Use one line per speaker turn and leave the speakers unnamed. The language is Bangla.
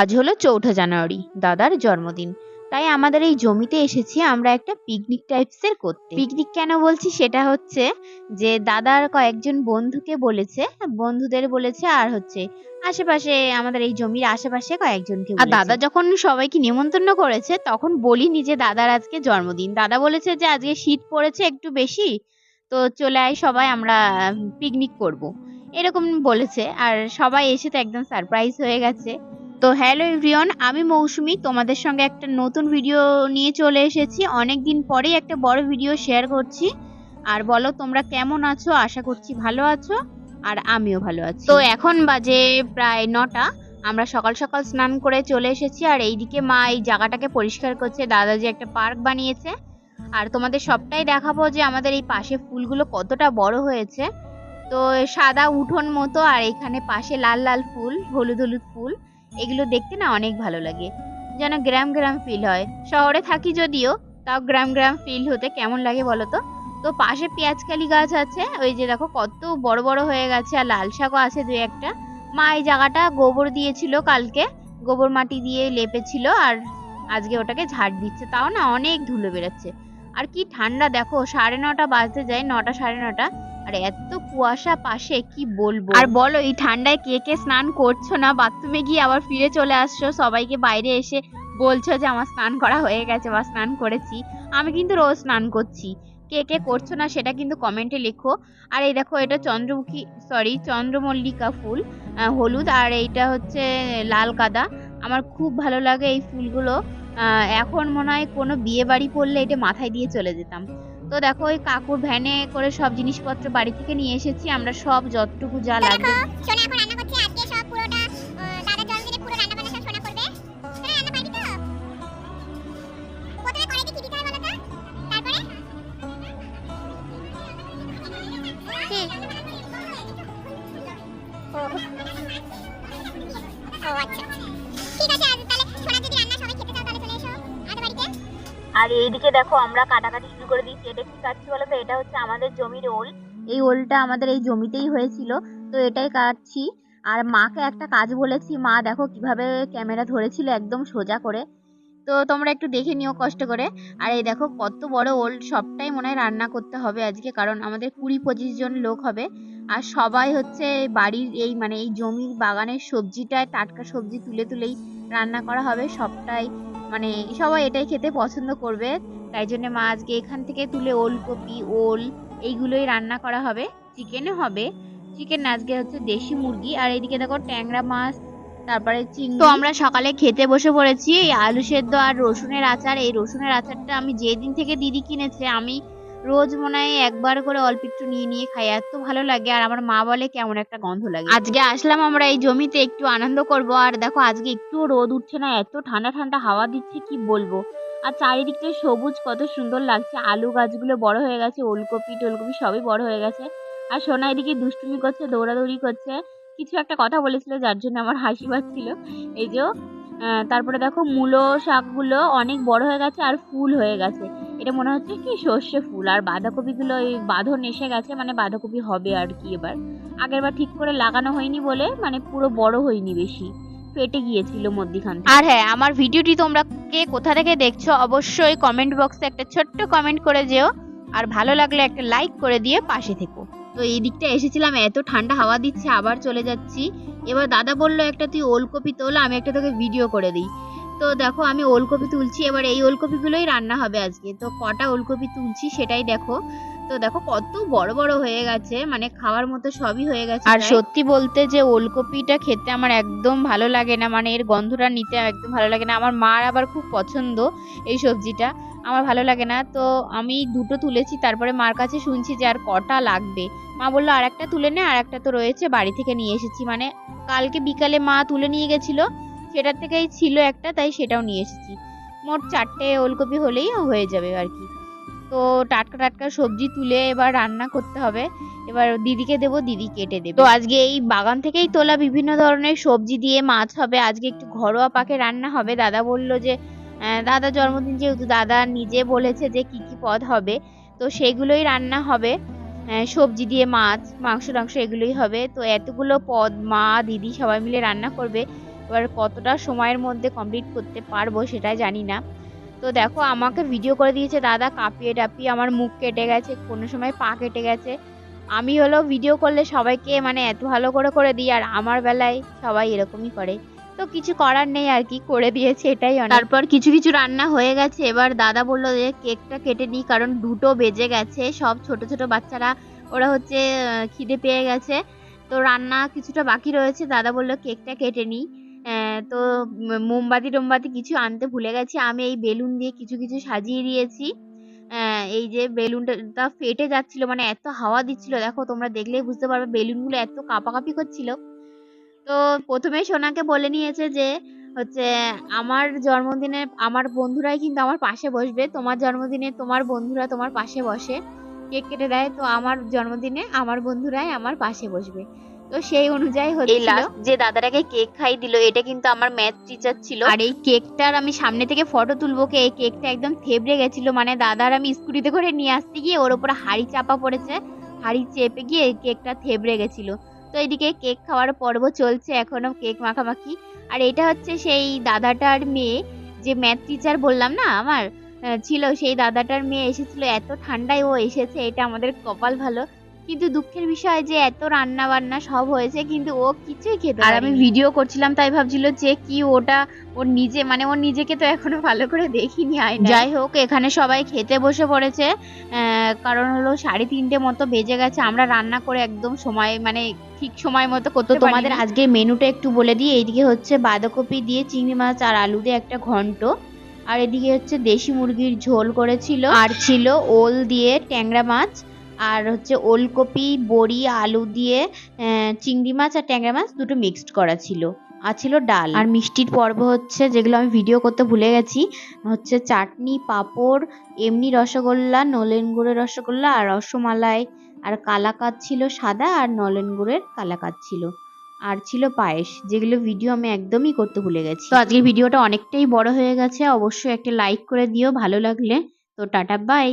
আজ হলো চৌঠা জানুয়ারি দাদার জন্মদিন। তাই আমাদের এই জমিতে এসেছি আমরা একটা পিকনিক টাইপসের করতে। পিকনিক কেন বলছি সেটা হচ্ছে যে দাদার কয়েকজন বন্ধুকে বলেছে বন্ধুদের বলেছে আর হচ্ছে আশেপাশে আমাদের এই জমির আশেপাশে কয়েকজনকে আর দাদা যখন সবাইকে নিমন্ত্রণ করেছে তখন বলিনি যে দাদার আজকে জন্মদিন। দাদা বলেছে যে আজকে শীত পড়েছে একটু বেশি তো চলে আয় সবাই আমরা পিকনিক করব। এরকম বলেছে। আর সবাই এসে তো একদম সারপ্রাইজ হয়ে গেছে। তো হ্যালো এভরিওয়ান, আমি মৌসুমি। তোমাদের সঙ্গে একটা নতুন ভিডিও নিয়ে চলে এসেছি। অনেক দিন পরেই একটা বড় ভিডিও শেয়ার করছি। আর বলো, তোমরা কেমন আছো? আশা করছি ভালো আছো। আর আমিও ভালো আছি। তো এখন বাজে প্রায় নটা। আমরা সকাল সকাল স্নান করে চলে এসেছি। আর এইদিকে মা এই জায়গাটাকে পরিষ্কার করছে। দাদা যে একটা পার্ক বানিয়েছে। আর তোমাদের সবটাই দেখাবো যে আমাদের এই পাশে ফুলগুলো কতটা বড় হয়েছে। তো সাদা উঠোন মতো। আর এখানে পাশে লাল লাল ফুল, হলুদ হলুদ ফুল। এগুলো দেখতে না অনেক ভালো লাগে। যেন গ্রাম গ্রাম ফিল হয়। শহরে থাকি যদিও, তাও গ্রাম গ্রাম ফিল হতে কেমন লাগে বলো তো? তো পাশে পেঁয়াজকালি গাছ আছে, ওই যে দেখো কত বড় বড় হয়ে গেছে আর লাল শাকও আছে দুই একটা। মা এই জায়গাটা গোবর দিয়েছিল কালকে, গোবর মাটি দিয়ে লেপেছিল আর আজকে ওটাকে ঝাড় দিচ্ছে। তাও না অনেক ধুলো বেরোচ্ছে। আর কি ঠান্ডা দেখো, সাড়ে নটা বাজতে যায়, নটা সাড়ে নটা। আর এত কুয়াশা পাশে, কি বলব? আর বলো, এই ঠান্ডায় কে কে স্নান করছ না? বাথরুমে গিয়ে আবার ফিরে চলে আসছো? সবাইকে বাইরে এসে বলছো যে আমার স্নান করা হয়ে গেছে, বা স্নান করেছি। আমি কিন্তু রোজ স্নান করছি। কে কে করছ না সেটা কিন্তু কমেন্টে লেখো। আর এই দেখো, এটা চন্দ্রমুখী সরি চন্দ্রমল্লিকা ফুল হলুদ, আর এইটা হচ্ছে লাল কাদা আমার খুব ভালো লাগে এই ফুলগুলো। এখন মনে হয় কোনো বিয়ে বাড়ি পড়লে এটা মাথায় দিয়ে চলে যেতাম। তো দেখো ওই কাকুর ভ্যানে করে সব জিনিসপত্র বাড়ি থেকে নিয়ে এসেছি আমরা সব যতটুকু যা লাগবে।
সোনা এখন রান্না
আর এইদিকে দেখো আমরা কাটাকাটি শুরু করে দিয়েছি এটা কি কাটছি বলো তো? এটা হচ্ছে আমাদের জমির ওল। এই ওলটা আমাদের এই জমিতেই হয়েছিল। তো এটাই কাটছি। আর মাকে একটা কাজ বলেছি। মা দেখো কীভাবে ক্যামেরা ধরেছিল একদম সোজা করে। তো তোমরা একটু দেখে নিও কষ্ট করে। আর এই দেখো কত বড় ওল, সবটাই মনে হয় রান্না করতে হবে আজকে, কারণ আমাদের কুড়ি পঁচিশ জন লোক হবে। আর সবাই হচ্ছে বাড়ির এই মানে এই জমির বাগানের সবজিটায় টাটকা সবজি তুলে তুলেই রান্না করা হবে। সবটাই মানে সবাই এটাই খেতে পছন্দ করবে। তাই জন্য মা আজকে এখান থেকে তুলে ওলকপি, ওল এইগুলোই রান্না করা হবে। চিকেনও হবে। চিকেন আজকে হচ্ছে দেশি মুরগি। আর এদিকে দেখো ট্যাংরা মাছ, তারপরে চিংড়ি। তো আমরা সকালে খেতে বসে পড়েছি। এই আলু সেদ্ধ আর রসুনের আচার। এই রসুনের আচারটা আমি যেদিন থেকে দিদি কিনেছে, আমি রোজ মনে হয় একবার করে অল্প একটু নিয়ে নিয়ে খাই। এত ভালো লাগে। আর আমার মা বলে, কেমন একটা গন্ধ লাগে। আজকে আসলাম আমরা এই জমিতে, একটু আনন্দ করব। আর দেখো, আজকে একটু রোদ উঠছে না, এত ঠান্ডা ঠান্ডা হাওয়া দিচ্ছে, কি বলব? আর চারিদিকটা সবুজ, কত সুন্দর লাগছে। আলু গাছগুলো বড় হয়ে গেছে, ওলকপি, টোলকপি সবই বড় হয়ে গেছে। আর সোনা এদিকে দুষ্টুমি করছে, দৌড়াদৌড়ি করছে। কিছু একটা কথা বলেছিল, যার জন্য আমার হাসি পাচ্ছিল। এই যে তারপরে দেখো, মূলো শাকগুলো অনেক বড় হয়ে গেছে আর ফুল হয়ে গেছে। এটা মনে হচ্ছে কি সর্ষে ফুল আর বাঁধাকপিগুলো ওই বাঁধন এসে গেছে মানে বাঁধাকপি হবে আর কি এবার। আগেরবার ঠিক করে লাগানো হয়নি বলে মানে পুরো বড় হয়নি বেশি ফেটে গিয়েছিল মধ্যিখান আর হ্যাঁ আমার ভিডিওটি তোমরা কে কোথা থেকে দেখছ অবশ্যই কমেন্ট বক্সে একটা ছোট্ট কমেন্ট করে যেও আর ভালো লাগলে একটা লাইক করে দিয়ে পাশে থেকো। তো এই দিকটা এসেছিলাম এত ঠান্ডা হাওয়া দিচ্ছে আবার চলে যাচ্ছি। এবার দাদা বলল একটা তুই ওলকপি তোল আমি একটা তোকে ভিডিও করে দিই। তো দেখো আমি ওলকপি তুলছি এবার এই ওলকপিগুলোই রান্না হবে আজকে। তো কটা ওলকপি তুলছি সেটাই দেখো। তো দেখো কত বড় বড় হয়ে গেছে মানে খাওয়ার মতো সবই হয়ে গেছে আর সত্যি বলতে যে ওলকপিটা খেতে আমার একদম ভালো লাগে না মানে এর গন্ধটা নিতে একদম ভালো লাগে না। আমার মার আবার খুব পছন্দ এই সবজিটা আমার ভালো লাগে না। তো আমি দুটো তুলেছি তারপরে মার কাছে শুনছি যে আর কটা লাগবে। মা বলল আর একটা তুলে নে আর একটা তো রয়েছে বাড়ি থেকে নিয়ে এসেছি। মানে কালকে বিকালে মা তুলে নিয়ে গেছিল সেটার থেকেই ছিল একটা, তাই সেটাও নিয়ে এসেছি। মোট চারটে ওলকপি হলেই হয়ে যাবে আর কি। তো টাটকা টাটকা সবজি তুলে এবার রান্না করতে হবে। এবার দিদিকে দেবো, দিদি কেটে দেবে। তো আজকে এই বাগান থেকেই তোলা বিভিন্ন ধরনের সবজি দিয়ে মাছ হবে। আজকে একটু ঘরোয়া পাকে রান্না হবে। দাদা বলল যে দাদা জন্মদিন যেহেতু, দাদা নিজে বলেছে যে কি কি পদ হবে। তো সেগুলোই রান্না হবে। সবজি দিয়ে মাছ, মাংস টাংস এগুলোই হবে। তো এতগুলো পদ মা, দিদি সবাই মিলে রান্না করবে। এবার কতটা সময়ের মধ্যে কমপ্লিট করতে পারব সেটা জানি না। তো দেখো, আমাকে ভিডিও করে দিয়েছে, দাদা, কাঁপিয়ে টাপিয়ে আমার মুখ কেটে গেছে, কোনো সময় পা কেটে গেছে। আমি হলো ভিডিও করলে সবাইকে মানে এত ভালো করে করে দিই, আর আমার বেলায় সবাই এরকমই করে। তো কিছু করার নেই আর কি, করে দিয়েছে এটাই অনেক। তারপর কিছু কিছু রান্না হয়ে গেছে। এবার দাদা বলল যে, কেকটা কেটে নিই, কারণ দুটো বেজে গেছে। সব ছোট ছোট বাচ্চারা, ওরা হচ্ছে খিদে পেয়ে গেছে। তো রান্না কিছুটা বাকি রয়েছে। দাদা বলল, কেকটা কেটে নিই। তো মোমবাতি টোমবাতি কিছু আনতে ভুলে গেছি। আমি এই বেলুন দিয়ে কিছু কিছু সাজিয়ে দিয়েছি। এই যে বেলুনটা ফেটে যাচ্ছিল মানে এত হাওয়া দিচ্ছিল। দেখো, তোমরা দেখলেই বুঝতে পারবে বেলুনগুলো এত কাঁপাকাঁপি করছিল। তো প্রথমে সোনাকে বলে নিয়েছে যে, হচ্ছে আমার জন্মদিনে আমার বন্ধুরাই কিন্তু আমার পাশে বসবে। তোমার জন্মদিনে তোমার বন্ধুরা তোমার পাশে বসে। কেক কেটে দেয়, তো আমার জন্মদিনে আমার বন্ধুরাই আমার পাশে বসবে। তো সেই অনুযায়ী হচ্ছে লাস্ট যে দাদাটাকে কেক খাই দিল এটা কিন্তু আমার ম্যাথ টিচার ছিল। আর এই কেকটার আমি সামনে থেকে ফটো তুলবো কে এই কেকটা একদম থেবড়ে গেছিল। মানে দাদার আমি স্কুটিতে করে নিয়ে আসতে গিয়ে ওর উপরে হাড়ি চাপা পড়েছে। হাড়ি চেপে গিয়ে এই কেকটা থেবড়ে গেছিল। তো এদিকে কেক খাওয়ার পর্ব চলছে এখনও কেক মাখামাখি। আর এটা হচ্ছে সেই দাদাটার মেয়ে যে ম্যাথ টিচার বললাম না আমার ছিল সেই দাদাটার মেয়ে এসেছিল। এত ঠান্ডায় ও এসেছে এটা আমাদের কপাল ভালো। কিন্তু দুঃখের বিষয় যে এত রান্না বান্না সব হয়েছে কিন্তু ও কিছুই খেতে আর আমি ভিডিও করছিলাম তাই ভাবছিল যে কি ওটা ওর নিজে মানে ওর নিজেকে তো এখনও ভালো করে দেখিনি আয় যাই হোক এখানে সবাই খেতে বসে পড়েছে। কারণ হলো সাড়ে তিনটে মতো বেজে গেছে আমরা রান্না করে একদম সময় মানে ঠিক সময় মতো করতে তোমাদের আজকের মেনুটা একটু বলে দিই এইদিকে হচ্ছে বাঁধাকপি দিয়ে চিংড়ি মাছ আর আলু দিয়ে একটা ঘন্ট। আর এদিকে হচ্ছে দেশি মুরগির ঝোল করেছিল। আর ছিল ওল দিয়ে ট্যাংরা মাছ। আর হচ্ছে ওলকপি, বড়ি, আলু দিয়ে চিংড়ি মাছ আর ট্যাংরা মাছ দুটো মিক্সড করা ছিল। আর ছিল ডাল। আর মিষ্টির পর্ব হচ্ছে, যেগুলো আমি ভিডিও করতে ভুলে গেছি, হচ্ছে চাটনি, পাঁপড়, এমনি রসগোল্লা, নলেন গুড়ের রসগোল্লা আর রসমালাই। আর কালাকাঁদ ছিল সাদা আর নলেন গুড়ের কালাকাঁদ ছিল। আর ছিল পায়েস, যেগুলো ভিডিও আমি একদমই করতে ভুলে গেছি। তো আজকের ভিডিওটা অনেকটাই বড় হয়ে গেছে, অবশ্যই একটা লাইক করে দিও, ভালো লাগলে। তো টাটা বাই